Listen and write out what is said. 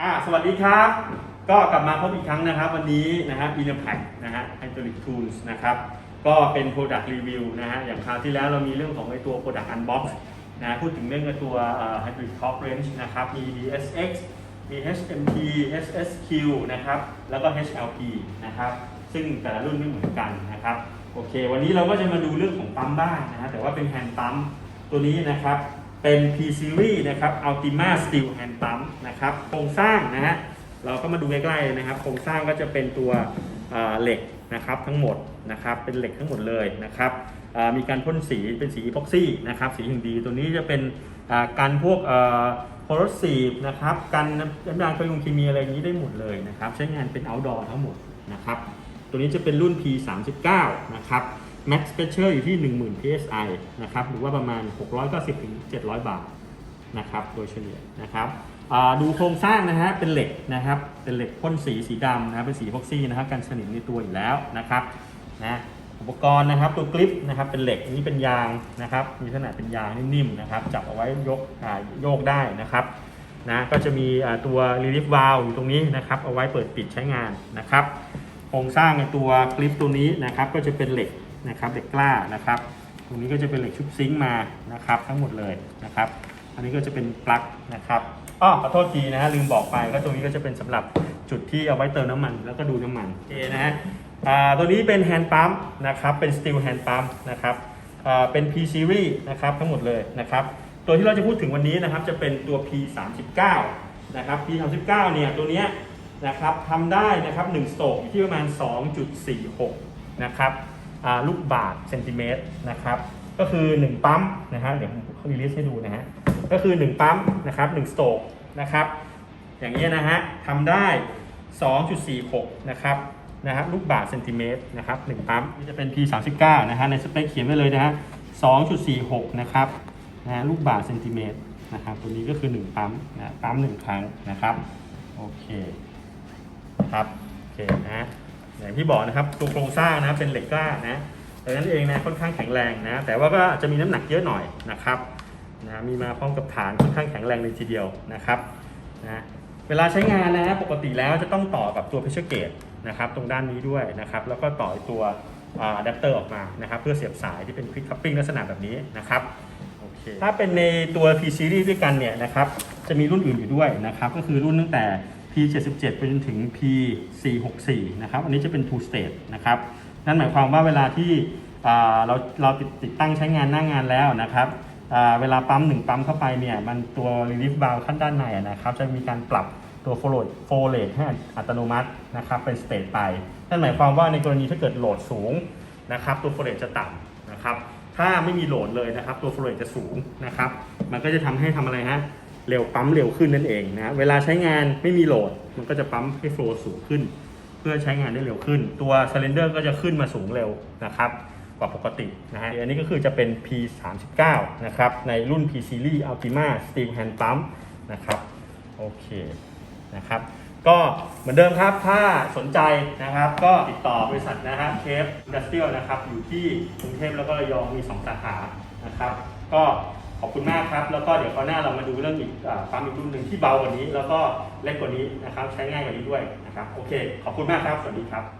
อ่าสวัสดีครับ ก็กลับมาพบอีกครั้งนะครับ วันนี้นะฮะ i n n o p a c นะฮะ Hydraulic Tools นะครับ ก็เป็น Product Review นะฮะ อย่างคราวที่แล้วเรามีเรื่องของไอตัว Product Unbox นะพูดถึงเรื่องไอตัวเอ่อ Hydraulic Torque Wrench นะครับ มี DSX มี HMT SSQ นะครับ แล้วก็ HLP นะครับ ซึ่งแต่ละรุ่นไม่เหมือนกันนะครับ โอเค วันนี้เราก็จะมาดูเรื่องของปั๊มบ้างนะฮะ แต่ว่าเป็นแฮนด์ปั๊มตัวนี้นะครับ เป็น P Series นะครับ Ultima Steel Hand Pump นะครับโครงสร้างนะฮะเราก็มาดูใกล้ๆนะครับ โครงสร้างก็จะเป็นตัวเหล็กนะครับทั้งหมดนะครับเป็นเหล็กทั้งหมดเลยนะครับมีการพ่นสีเป็นสีอีพ็อกซี่นะครับสีหิงดีตัวนี้จะเป็นอ่ากันพวกโพลาซีฟนะครับกันน้ำยางกระยุงเคมีอะไรอย่างนี้ได้หมดเลยนะครับใช้งานเป็น outdoor ทั้งหมดนะครับตัวนี้จะเป็นรุ่น P 3 9 นะครับ Max Pressure อยู่ที่ 10,000 psi นะครับ หรือว่าประมาณ 690ถึง700 บาทนะครับ โดยเฉลี่ยนะครับดูโครงสร้างนะฮะ เป็นเหล็กนะครับ เป็นเหล็กพ่นสีสีดำนะครับเป็นสีพ็อกซี่นะครับกันสนิมในตัวอยู่แล้วนะครับนะอุปกรณ์นะครับตัวกริปนะครับเป็นเหล็กอันนี้เป็นยางนะครับ มีขนาดเป็นยางนิ่มๆนะครับ จับเอาไว้ยกอาโยกได้นะครับนะก็จะมีตัว relief valve อยู่ตรงนี้นะครับ เอาไว้เปิดปิดใช้งานนะครับโครงสร้างในตัวกริปตัวนี้นะครับ ก็จะเป็นเหล็ก นะครับเหล็กกล้านะครับ ตรงนี้ก็จะเป็นเหล็กชุบซิงค์มานะครับ ทั้งหมดเลยนะครับ อันนี้ก็จะเป็นปลั๊กนะครับอ้อขอโทษทีนะฮะลืมบอกไปก็ตรงนี้ก็จะเป็นสำหรับจุดที่เอาไว้เติมน้ำมัน แล้วก็ดูน้ำมันโอเคนะฮะตัวนี้เป็นแฮนด์ปั๊มนะครับเป็นสตีลแฮนด์ปั๊มนะครับเป็น P series นะครับทั้งหมดเลยนะครับ ตัวที่เราจะพูดถึงวันนี้นะครับจะเป็นตัว P 3 9นะครับ P 3 9เนี่ยตัวเนี้ยนะครับทำได้นะครับ1สโตกอยู่ที่ประมาณ 2.46 นะครับ ลูกบาทเซนติเมตรนะครับก็คือ 1 ปั๊มนะฮะเดี๋ยวผมรีลิสให้ดูนะฮะก็คือ 1 ปั๊มนะครับ1สโตกนะครับอย่างนี้ยนะฮะทำได้ 2.46 นะครับนะครับลูกบาทเซนติเมตรนะครับ1ปั๊มนี่จะเป็น P39 นะฮะในสเปคเขียนไว้เลยนะฮะ2.46 นะครับนะฮะลูกบาทเซนติเมตรนะครับตัวนี้ก็คือ 1 ปั๊มนะปั๊ม 1 ครั้งนะครับโอเคนะครับโอเคนะฮะ อย่างที่บอกนะครับตัวโครงสร้างนะเป็นเหล็กกล้านะดังนั้นเองนะค่อนข้างแข็งแรงนะ แต่ว่าก็จะมีน้ำหนักเยอะหน่อยนะครับนะมีมาพร้อมกับฐานค่อนข้างแข็งแรงเลยทีเดียวนะครับนะเวลาใช้งานนะปกติแล้วจะต้องต่อกับตัว pressure gauge นะครับตรงด้านนี้ด้วยนะครับแล้วก็ต่อตัวอะแดปเตอร์ออกมานะครับเพื่อเสียบสายที่เป็น quick coupling ลักษณะแบบนี้นะครับโอเคถ้าเป็นในตัว P series ด้วยกันเนี่ยนะครับจะมีรุ่นอื่นอยู่ด้วยนะครับก็คือรุ่นตั้งแต่ P 77 ไปจนถึง P 464 นะครับ อันนี้จะเป็น two stage นะครับ นั่นหมายความว่าเวลาที่เราเราติดติดตั้งใช้งานหน้างานแล้วนะครับ เวลาปั๊มหนึ่งปั๊มเข้าไปเนี่ย มันตัว relief valve ขั้นด้านในนะครับ จะมีการปรับตัว flow flow rate ให้อัตโนมัตินะครับ เป็นสเตจไป นั่นหมายความว่าในกรณีถ้าเกิดโหลดสูงนะครับ ตัว flow rate จะต่ำนะครับ ถ้าไม่มีโหลดเลยนะครับ ตัว flow rate จะสูงนะครับ มันก็จะทำให้ทำอะไรฮะ เร็วปั๊มเร็วขึ้นนั่นเองนะเวลาใช้งานไม่มีโหลด มันก็จะปั๊มให้ flow สูงขึ้น เพื่อใช้งานได้เร็วขึ้น ตัวซิลินเดอร์ก็จะขึ้นมาสูงเร็วนะครับกว่าปกตินะฮะอันนี้ก็คือจะเป็น P 3 9 นะครับในรุ่น P Series Ultima Steel Hand Pump นะครับโอเคนะครับก็เหมือนเดิมครับถ้าสนใจนะครับ ก็ติดต่อบริษัทนะฮะเคฟดัสเทรียลนะครับอยู่ที่กรุงเทพแล้วก็ระยองมี 2 สาขานะครับ ก็ ขอบคุณมากครับ แล้วก็เดี๋ยวคราวหน้าเรามาดูเรื่องอีกอ่าปั๊มอีกรุ่นหนึ่งที่เบากว่านี้ แล้วก็เล็กกว่านี้นะครับ ใช้ง่ายกว่านี้ด้วยนะครับ โอเค ขอบคุณมากครับ สวัสดีครับ